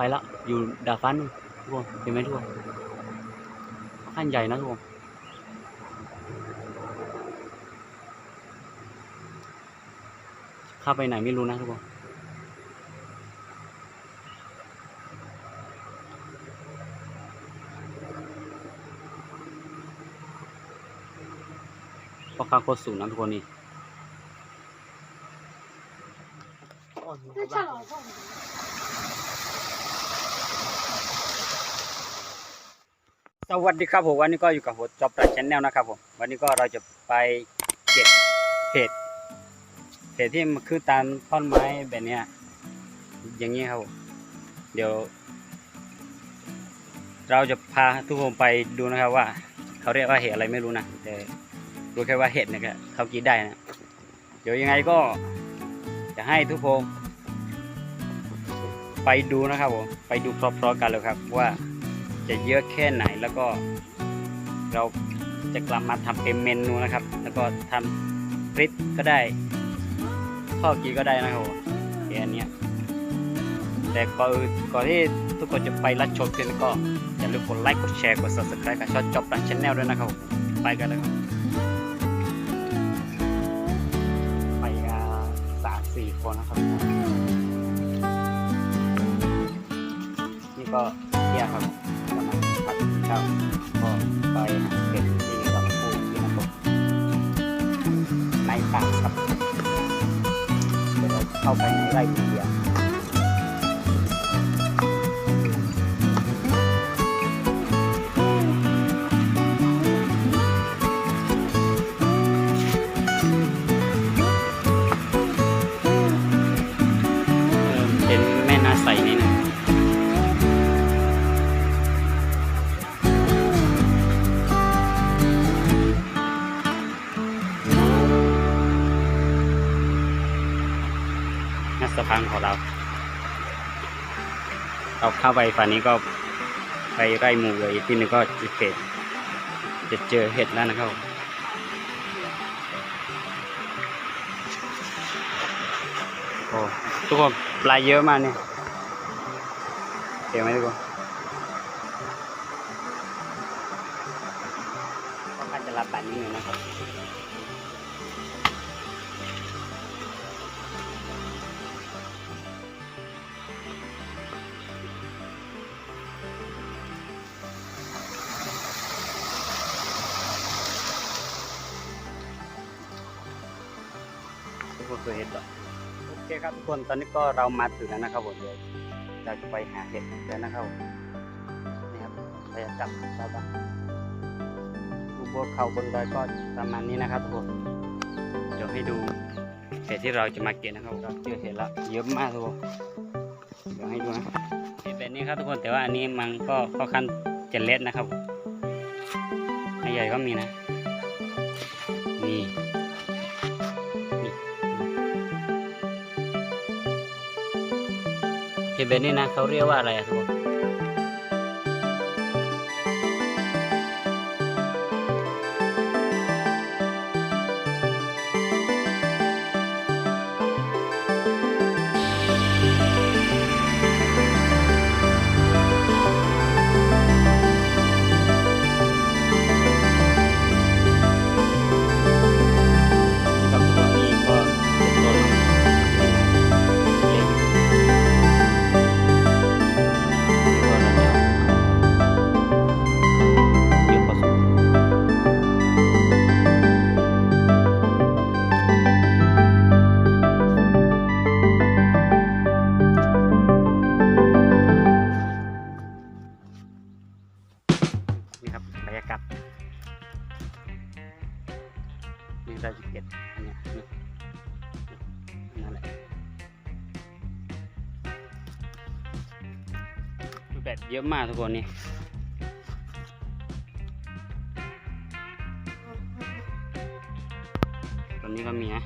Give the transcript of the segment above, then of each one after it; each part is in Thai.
ไปล้วอยู่ดาดฟ้านู่นทุกคนเห็นไหมทุกคนขั้นใหญ่นะทุกคนข้าไปไหนไม่รู้นะทุกคนเพราะค่าโคตรสูงนะทุกคนนี่ สวัสดีครับผมวันนี้ก็อยู่กับผมจอบตัดชแนลนะครับผมวันนี้ก็เราจะไปเก็บเห็ดเห็ดที่มันคือตามท่อนไม้แบบนี้อย่างนี้ครับเดี๋ยว เราจะพาทุกคนไปดูนะครับว่า เขาเรียกว่าเห็ดอะไรไม่รู้นะแต่รู้แค่ว่าเห็ดเนี่ยก็เขากินได้นะเดี๋ยวยังไงก็จะให้ทุกคนไปดูนะครับผมไปดูพร้อมๆกันเลยครับว่า จะเยอะแค่ไหนแล้วก็ เราจะกลับมาทำเป็นเมนูนะครับ แล้วก็ทำคลิปก็ได้ทอดกินก็ได้นะครับแค่นี้แต่ก่อนก่อนที่ทุกคนจะไปรับชมคลิปก็อย่าลืมกดไลค์กดแชร์กด subscribe กับช่องจอบรันชแนลด้วยนะครับไปกันเลยครับไปกันสามสี่คนนะครับนี่ก็เที่ยครับ ครับก็ไปเก็บที่ลำพูที่นะครับในป่าครับเดี๋ยวเราเข้าไปในไร่ นัสะพานของเรา เราเข้าไปฝั่งนี้ก็ไปไร่หมูเลยที่นึงก็จะเห็ดจะเจอเห็ดแล้วนะครับโอ้ทุกคนปลาเยอะมากเนี่ยเห็นไหมทุกคน ทุกคนเคยเห็นต่อโอเคครับทุกคนตอนนี้ก็เรามาถึงแล้วนะครับผมเดี๋ยวเราจะไปหาเห็ดกันแล้วนะครับผมนี่ครับเราจะจับเราบ้างดูบนเขาบนดอยก็ประมาณนี้นะครับทุกคนเดี๋ยวให้ดูเห็ดที่เราจะมาเก็บนะครับเราเจอเห็ดแล้วเยอะมากทุกคนเดี๋ยวให้ดูนะเห็ดแบบนี้ครับทุกคนแต่ว่าอันนี้มันก็ค่อนข้างจะเล็ดนะครับอันใหญ่ก็มีนะนี่ เห็นแบบ ปแบบเยอะมากทุกคนนี่ตอนนี้ก็มีนะ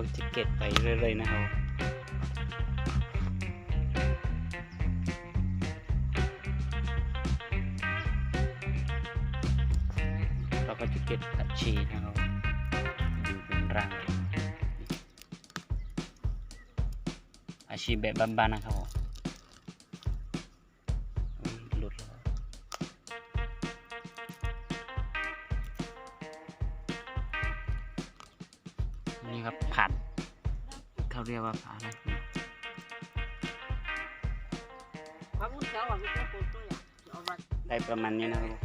ก็จะเก็บไปเรื่อยๆนะครับเราก็จะเก็บผักชีนะครับอยู่เป็นรังอาชีพแบบบ้านๆนะครับ tuh foto ya. Obat. ได้ประมาณนี้นะครับ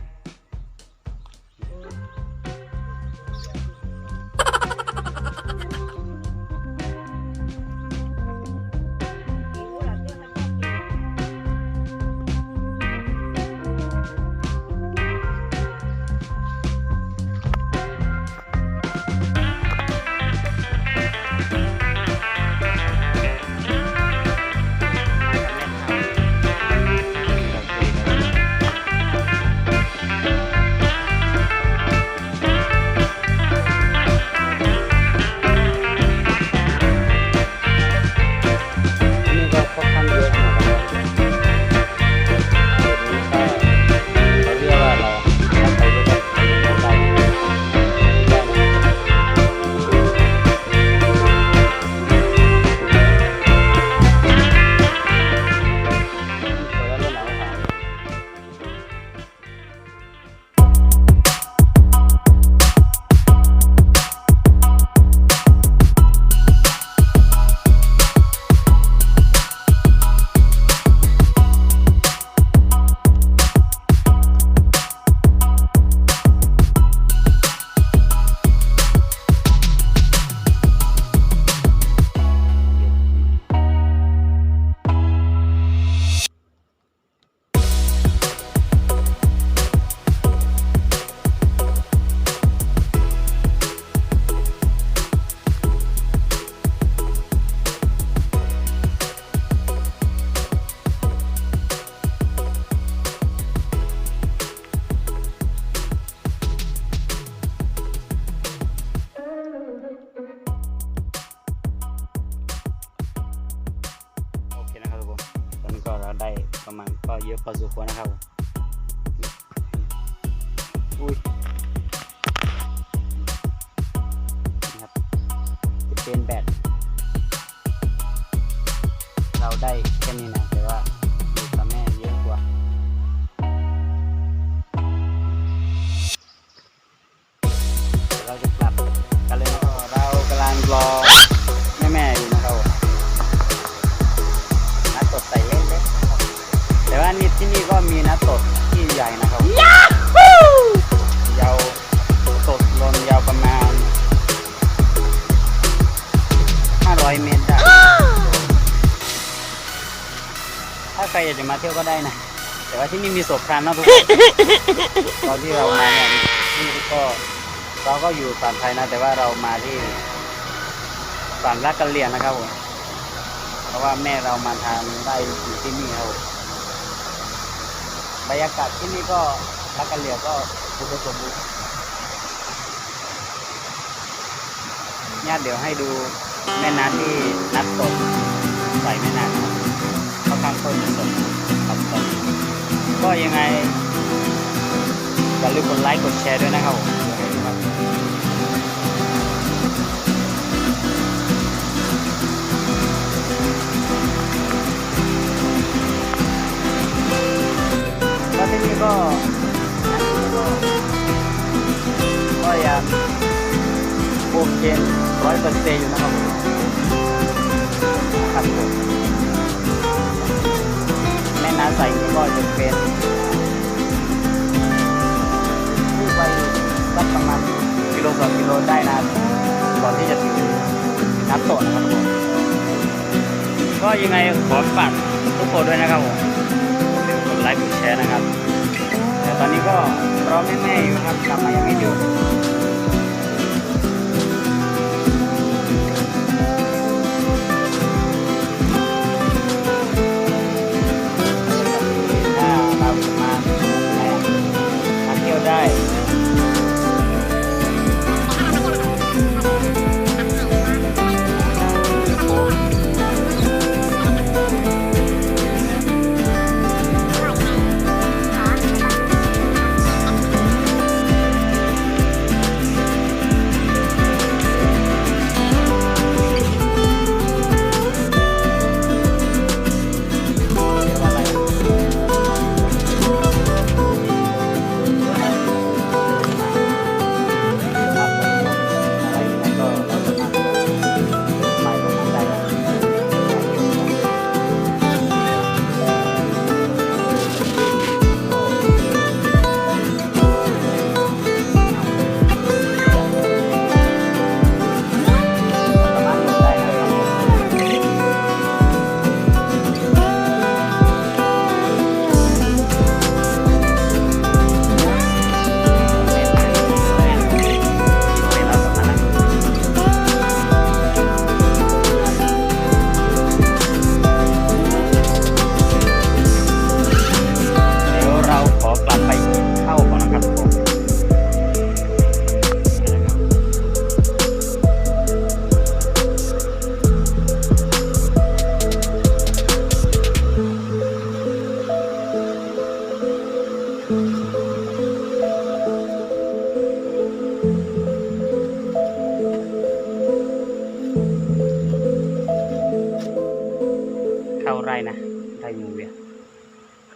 เยอะพอสมควรนะครับผมอุ้ยนะครับจะเป็นแบตเราได้แค่นี้นะแต่ว่าอยู่กับแม่เยอะกว่าเดี๋ยวเราจะกลับกันเลยนะครับเรากำลังรอ ใหญ่นะครับยาวตดลนยาวประมาณ 500 เมตรได้ถ้าใครอยากจะมาเที่ยวก็ได้นะ แต่ว่าที่นี่มีโสพรานนะทุกคนตอนที่เรามาเนี่ยนี่ก็เราก็อยู่ฝั่งไทยนะ แต่ว่าเรามาที่ฝั่งลาดกะเหรียงนะครับผมเพราะว่าแม่เรามาทานได้อยู่ที่นี่ครับผม บรรยากาศที่นี่ก็รักกันเหลียวก็อุดมสมบูรณ์เนี่ยเดี๋ยวให้ดูแม่น้ำที่นัดตกใส่แม่น้ำครับเขาข้างต้นสดครับตอนก็ยังไงอย่าลืมกดไลค์กดแชร์ด้วยนะครับผม โอเคร้อยเปอร์เซ็นต์อยู่นะครับผมครับผมแม่น้ำใสนี่ก็จะเป็นที่ไปสักประมาณกิโลสองกิโลได้นะก่อนที่จะถึงน้ำตกนะครับผมก็ยังไงขอฝากทุกคนด้วยนะครับผมอย่าลืมกดไลค์กดแชร์นะครับ แต่ตอนนี้ก็รอแม่ๆอยู่ครับกลับมายังไม่ดู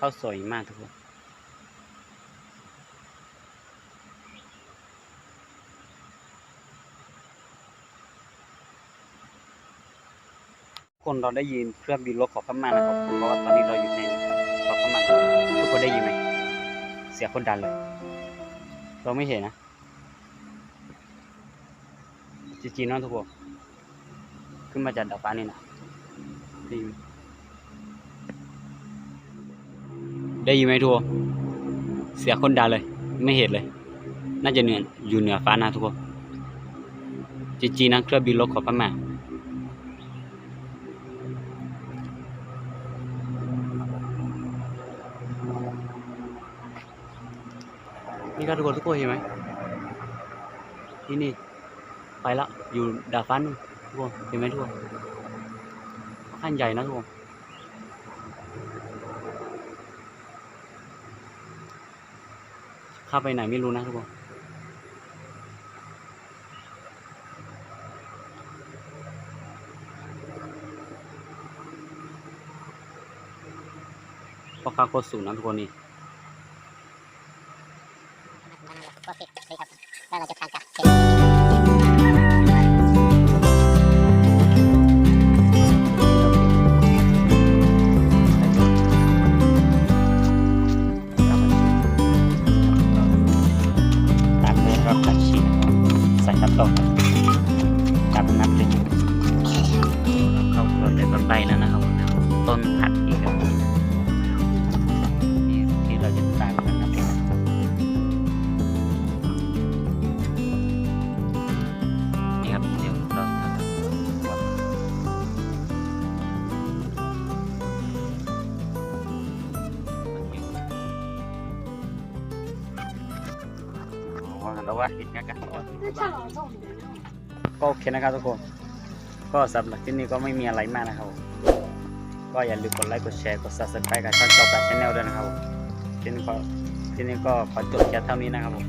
าวสวยมากทุกคนคนเราได้ยินเครื่องบินรถของพม่านะครับเพราะว่าตอนนี้เราอยู่ในเกาะพม่าทุกคนได้ยินไหมเสียคนดันเลย เราไม่เห็นนะจริงๆนอะทุกคนขึ้นมาจากดาดฟ้านี่นะด้ ได้ยินไหมทุกคนเสียคนดันเลย ไม่เห็นเลย น่าจะเหนืออยู่เหนือฟ้านะทุกคนจริงๆนะเครื่องบินรถของพม่านี่ครับทุกคนทุกคนเห็นไหมที่นี่ไปแล้วอยู่ดาดฟ้านู่นทุกคนเห็นไหมทุกคนขั้นใหญ่นะทุกคน เข้าไปไหนไม่รู้นะทุกคนเพราะค่าโคตรสูงนะทุกคนนี่ ล้วว่าคิดงั้นก็ก็โอเคนะครับทุกคน ก็สำหรับที่นี่ก็ไม่มีอะไรมากนะครับ ก็อย่าลืมกดไลค์กดแชร์กดซับสไคร b e กับช่องจอกับชาแนลด้วยนะครับที่นี่ก็ที่นี่ก็ขอจบแค่เท่านี้นะครับผม